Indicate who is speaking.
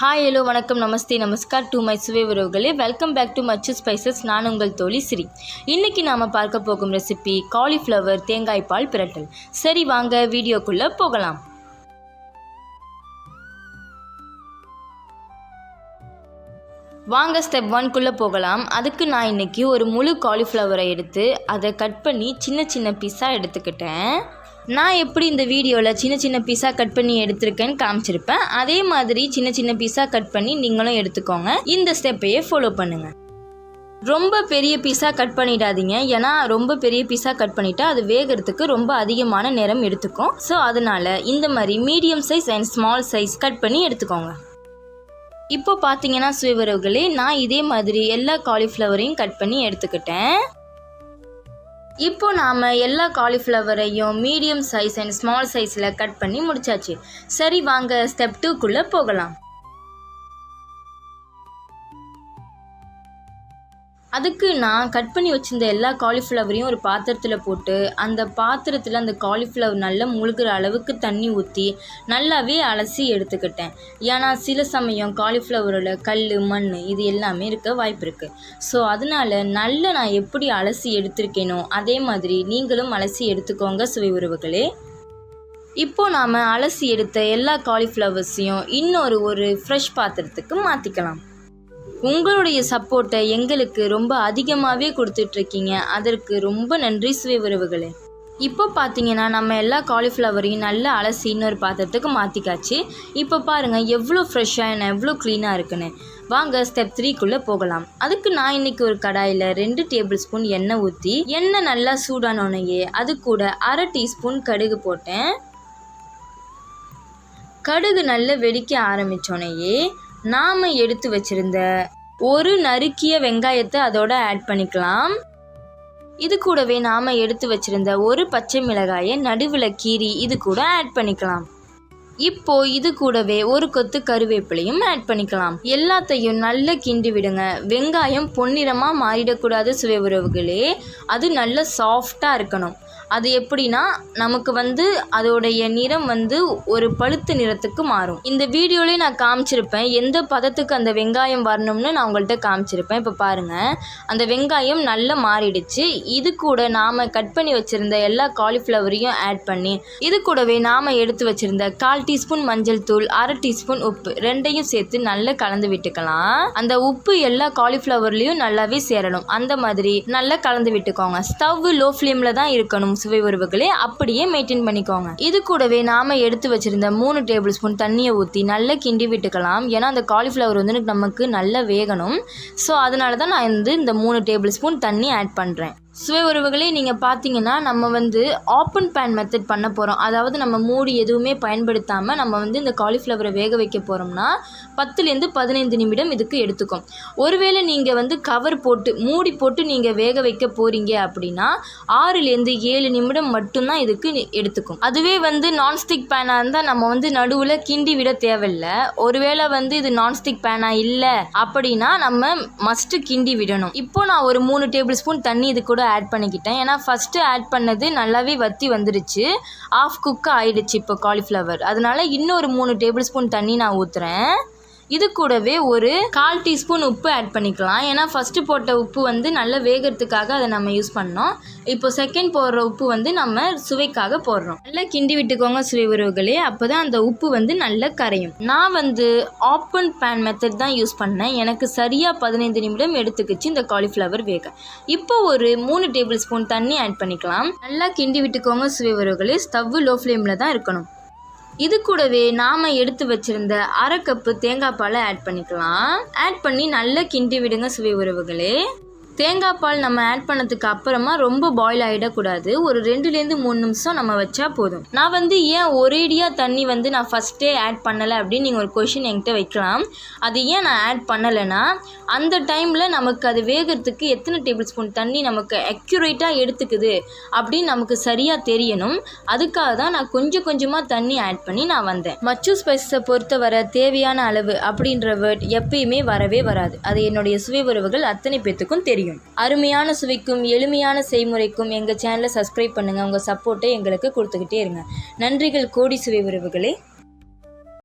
Speaker 1: Hi hello வணக்கம் நமஸ்தே நமஸ்கார் to my சுவை உறவுகளே. Welcome back to Machu spices நான் உங்கள் தோழி சிரி. இன்றைக்கி நாம் பார்க்க போகும் ரெசிபி காலிஃப்ளவர் தேங்காய் பால் பிரட்டல். சரி வாங்க வீடியோக்குள்ளே போகலாம். வாங்க ஸ்டெப் ஒன்குள்ளே போகலாம். அதுக்கு நான் இன்றைக்கி ஒரு முழு காலிஃப்ளவரை எடுத்து அதை கட் பண்ணி சின்ன சின்ன பீஸாக எடுத்துக்கிட்டேன். நான் எப்படி இந்த வீடியோவில் சின்ன சின்ன பீஸாக கட் பண்ணி எடுத்திருக்கேன்னு காமிச்சிருப்பேன். அதே மாதிரி சின்ன சின்ன பீஸாக கட் பண்ணி நீங்களும் எடுத்துக்கோங்க. இந்த ஸ்டெப்பையே ஃபாலோ பண்ணுங்கள் ரொம்ப பெரிய பீஸாக கட் பண்ணிடாதீங்க. ஏன்னா ரொம்ப பெரிய பீஸாக கட் பண்ணிட்டா அது வேகிறதுக்கு ரொம்ப அதிகமான நேரம் எடுத்துக்கும். ஸோ அதனால் இந்த மாதிரி medium size and small size cut பண்ணி எடுத்துக்கோங்க. இப்போ பார்த்தீங்கன்னா சுயவரவுகளே நான் இதே மாதிரி எல்லா காலிஃப்ளவரையும் கட் பண்ணி எடுத்துக்கிட்டேன். இப்போ நாம் எல்லா காலிஃப்ளவரையும் மீடியம் சைஸ் அண்ட் ஸ்மால் சைஸில் கட் பண்ணி முடிச்சாச்சு. சரி வாங்க ஸ்டெப் டூக்குள்ளே போகலாம். அதுக்கு நான் கட் பண்ணி வச்சிருந்த எல்லா காலிஃப்ளவரையும் ஒரு பாத்திரத்தில் போட்டு அந்த பாத்திரத்தில் அந்த காலிஃப்ளவர் நல்லா முழுகிற அளவுக்கு தண்ணி ஊற்றி நல்லாவே அலசி எடுத்துக்கிட்டேன். ஏன்னா சில சமயம் காலிஃப்ளவரோட கல் மண் இது எல்லாமே இருக்க வாய்ப்பு இருக்குது ஸோ அதனால நல்ல நான் எப்படி அலசி எடுத்திருக்கேனோ அதே மாதிரி நீங்களும் அலசி எடுத்துக்கோங்க சுவை உறவுகளே. இப்போ நாம் அலசி எடுத்த எல்லா காலிஃப்ளவர்ஸையும் இன்னொரு ஒரு ஃப்ரெஷ் பாத்திரத்துக்கு மாற்றிக்கலாம் உங்களுடைய சப்போர்ட்டை எங்களுக்கு ரொம்ப அதிகமாகவே கொடுத்துட்ருக்கீங்க. அதற்கு ரொம்ப நன்றி சுவை உறவுகளே. இப்போ பார்த்தீங்கன்னா நம்ம எல்லா காலிஃப்ளவரையும் நல்லா அலசி இன்னொரு பாத்திரத்துக்கு மாற்றிக்காச்சு இப்போ பாருங்கள் எவ்வளோ ஃப்ரெஷ்ஷாக என்ன எவ்வளோ க்ளீனாக இருக்குன்னு. வாங்க ஸ்டெப் த்ரீக்குள்ளே போகலாம். அதுக்கு நான் இன்னைக்கு ஒரு கடாயில் ரெண்டு டேபிள் ஸ்பூன் எண்ணெய் ஊற்றி எண்ணெய் நல்லா சூடானோனையே அது கூட அரை டீஸ்பூன் கடுகு போட்டேன். கடுகு நல்லா வெடிக்க ஆரம்பித்தோனையே நாம் எடுத்து வச்சிருந்த ஒரு நறுக்கிய வெங்காயத்தை அதோட ஆட் பண்ணிக்கலாம். இது கூடவே நாம் எடுத்து வச்சிருந்த ஒரு பச்சை மிளகாயை நடுவில் கீறி இது கூட ஆட் பண்ணிக்கலாம். இப்போ இது கூடவே ஒரு கொத்து கருவேப்பிலையும் ஆட் பண்ணிக்கலாம். எல்லாத்தையும் நல்லா கிண்டி விடுங்க. வெங்காயம் பொன்னிறமாக மாறிடக்கூடாது சுவை உறவுகளே. அது நல்ல சாஃப்டாக இருக்கணும். அது எப்படின்னா நமக்கு வந்து அதோடைய நிறம் வந்து ஒரு பழுத்து நிறத்துக்கு மாறும். இந்த வீடியோலேயே நான் காமிச்சிருப்பேன் எந்த பதத்துக்கு அந்த வெங்காயம் வரணும்னு நான் உங்கள்கிட்ட காமிச்சிருப்பேன். இப்போ பாருங்கள் அந்த வெங்காயம் நல்லா மாறிடுச்சு. இது கூட நாம் கட் பண்ணி வச்சுருந்த எல்லா காலிஃப்ளவரையும் ஆட் பண்ணி இது கூடவே நாம் எடுத்து வச்சுருந்த கால் டீஸ்பூன் மஞ்சள் தூள் அரை டீஸ்பூன் உப்பு. ரெண்டையும் சேர்த்து நல்லா கலந்து விட்டுக்கலாம். அந்த உப்பு எல்லா காலிஃப்ளவர்லேயும் நல்லாவே சேரணும். அந்த மாதிரி நல்லா கலந்து விட்டுக்கோங்க. ஸ்டவ் லோ ஃப்ளேமில் தான் இருக்கணும் சுவை உறவுகளே. அப்படியே மெயின்டைன் பண்ணிக்கோங்க. இது கூடவே நாம எடுத்து வச்சிருந்த மூணு டேபிள் ஸ்பூன் தண்ணியை ஊற்றி நல்லா கிண்டி விட்டுக்கலாம். ஏன்னா அந்த காலிஃப்ளவர் வந்து நமக்கு நல்லா வேகணும். ஸோ அதனால தான் நான் வந்து இந்த மூணு டேபிள் ஸ்பூன் தண்ணி ஆட் பண்ணுறேன் சுவை உறவுகளே நீங்கள் பார்த்தீங்கன்னா நம்ம வந்து ஆப்பன் பேன் மெத்தட் பண்ண போகிறோம் அதாவது நம்ம மூடி எதுவுமே பயன்படுத்தாமல் நம்ம வந்து இந்த காலிஃப்ளவரை வேக வைக்க போகிறோம்னா பத்துலேருந்து பதினைந்து நிமிடம் இதுக்கு எடுத்துக்கும். ஒருவேளை நீங்கள் வந்து கவர் போட்டு மூடி போட்டு நீங்கள் வேக வைக்க போகிறீங்க அப்படின்னா ஆறுலேருந்து ஏழு நிமிடம் மட்டும்தான் இதுக்கு எடுத்துக்கும். அதுவே வந்து நான்ஸ்டிக் பேனாக இருந்தால் நம்ம வந்து நடுவில் கிண்டி விட தேவையில்லை. ஒருவேளை வந்து இது நான்ஸ்டிக் பேனாக இல்லை அப்படின்னா நம்ம மஸ்ட்டு கிண்டி விடணும். இப்போ நான் ஒரு மூணு டேபிள் ஸ்பூன் தண்ணி இது கூட ஆட் பண்ணிக்கிட்டேன். ஏன்னா ஃபஸ்ட்டு ஆட் பண்ணது நல்லாவே வத்தி வந்துடுச்சு ஆஃப் குக் ஆகிடுச்சு இப்போ காலிஃப்ளவர் அதனால இன்னொரு மூணு டேபிள் ஸ்பூன் தண்ணி நான் ஊற்றுறேன் இது கூடவே ஒரு கால் டீஸ்பூன் உப்பு ஆட் பண்ணிக்கலாம். ஏன்னா ஃபஸ்ட்டு போட்ட உப்பு வந்து நல்லா வேகிறதுக்காக அதை நம்ம யூஸ் பண்ணோம். இப்போ செகண்ட் போடுற உப்பு வந்து நம்ம சுவைக்காக போடுறோம். நல்லா கிண்டி விட்டுக்கோங்க சுவை உறவுகளே அப்போ தான் அந்த உப்பு வந்து நல்லா கரையும். நான் வந்து ஆப்பன் பேன் மெத்தட் தான் யூஸ் பண்ணேன். எனக்கு சரியாக பதினைந்து நிமிடம் எடுத்துக்கிச்சு இந்த காலிஃப்ளவர் வேக. இப்போ ஒரு மூணு டேபிள் ஸ்பூன் தண்ணி ஆட் பண்ணிக்கலாம். நல்லா கிண்டி விட்டுக்கோங்க சுவை உறவுகளே ஸ்டவ் லோ ஃப்ளேமில் தான் இருக்கணும். இது கூடவே நாம் எடுத்து வச்சுருந்த அரை கப்பு தேங்காய் பாலை ஆட் பண்ணிக்கலாம். ஆட் பண்ணி நல்லா கிண்டி விடுங்க சுவை உறவுகளே. தேங்காய் பால் நம்ம ஆட் பண்ணதுக்கு அப்புறமா ரொம்ப பாயில் ஆகிடக்கூடாது ஒரு ரெண்டுலேருந்து மூணு நிமிஷம் நம்ம வச்சா போதும். நான் வந்து ஏன் ஒரேடியாக தண்ணி வந்து நான் ஃபஸ்ட்டே ஆட் பண்ணலை அப்படின்னு நீங்கள் ஒரு கொஷின் என்கிட்ட வைக்கலாம். அது ஏன் நான் ஆட் பண்ணலைன்னா அந்த டைமில் நமக்கு அது வேகிறதுக்கு எத்தனை டேபிள் ஸ்பூன் தண்ணி நமக்கு அக்யூரேட்டாக எடுத்துக்குது அப்படின்னு நமக்கு சரியாக தெரியணும். அதுக்காக தான் நான் கொஞ்சம் கொஞ்சமாக தண்ணி ஆட் பண்ணி நான் வந்தேன். மச்சு ஸ்பைஸை பொறுத்தவரை தேவையான அளவு அப்படின்ற வேர்ட் எப்பயுமே வரவே வராது. அது என்னுடைய சுவை உறவுகள் அத்தனை பேத்துக்கும் தெரியும். அருமையான சுவைக்கும் எளிமையான செய்முறைக்கும் எங்கள் சேனலை சப்ஸ்கிரைப் பண்ணுங்கள் உங்கள் சப்போர்ட்டை எங்களுக்கு கொடுத்துக்கிட்டே இருங்க. நன்றிகள் கோடி சுவை உறவுகளே.